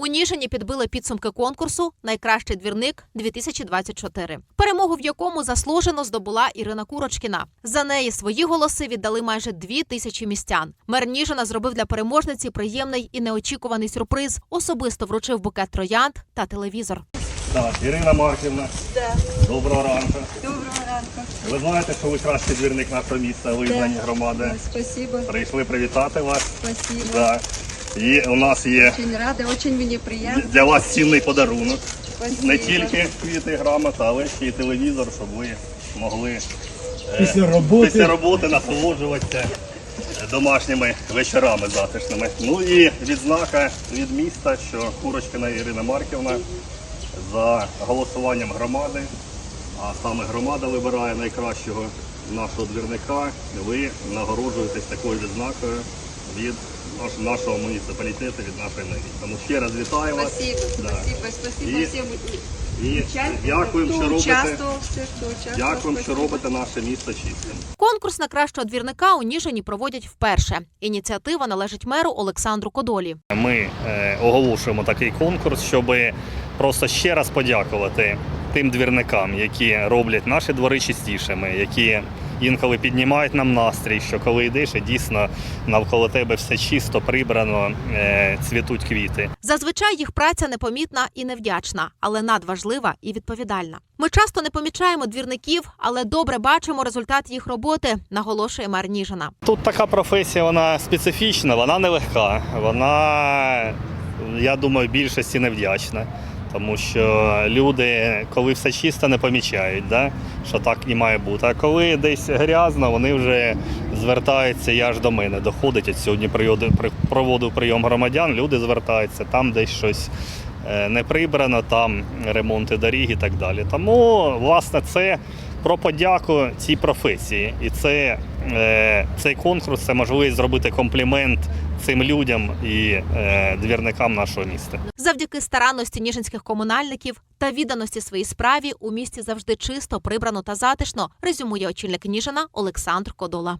У Ніжині підбили підсумки конкурсу Найкращий двірник 2024 перемогу в якому заслужено здобула Ірина Курочкіна. За неї свої голоси віддали майже дві тисячі містян. Мер Ніжина зробив для переможниці приємний і неочікуваний сюрприз. Особисто вручив букет троянд та телевізор. Так, Ірина Марківна, Да. доброго ранку. Доброго ранку. Ви знаєте, що ви кращий двірник нашого міста, визнані громади. Спасибо. Прийшли привітати вас. Спасибо. Да. І у нас є Очень рада, очень мне приятно. для вас цінний подарунок. Спасибо. Не тільки квіти і грамота, але ще й телевізор, щоб ви могли е, Після роботи. після роботи насолоджуватися домашніми вечорами затишними. Ну і відзнака від міста, що Курочкина Ірина Марківна за голосуванням громади, а саме громада вибирає найкращого нашого двірника. Ви нагороджуєтесь такою відзнакою від наш- нашого муніципалітету, від нашої мерії. Тому ще раз вітаю вас. Спасибо, Да. спасибо, спасибо І- всем І дякуємо, що робите. Дякуємо, що робите наше місто чистим. Конкурс на кращого двірника у Ніжині проводять вперше. Ініціатива належить меру Олександру Кодолі. Ми е, оголошуємо такий конкурс, щоб просто ще раз подякувати тим двірникам, які роблять наші двори чистішими, які інколи піднімають нам настрій, що коли йдеш, і дійсно навколо тебе все чисто, прибрано, е, цвітуть квіти. Зазвичай їх праця непомітна і невдячна, але надважлива і відповідальна. Ми часто не помічаємо двірників, але добре бачимо результат їх роботи, наголошує мер Ніжина. Тут така професія, вона специфічна, вона нелегка. Вона, я думаю, більшості невдячна. Тому що люди, коли все чисто, не помічають, да? що так і має бути. А коли десь грязно, вони вже звертаються і аж до мене доходить. От сьогодні проводив прийом громадян, люди звертаються, там десь щось не прибрано, там ремонти доріг і так далі. Тому, власне, це про подяку цій професії. І це, е, цей конкурс це можливість зробити комплімент цим людям і е, двірникам нашого міста. Завдяки старанності ніжинських комунальників та відданості своїй справі у місті завжди чисто, прибрано та затишно. Резюмує очільник Ніжина Олександр Кодола.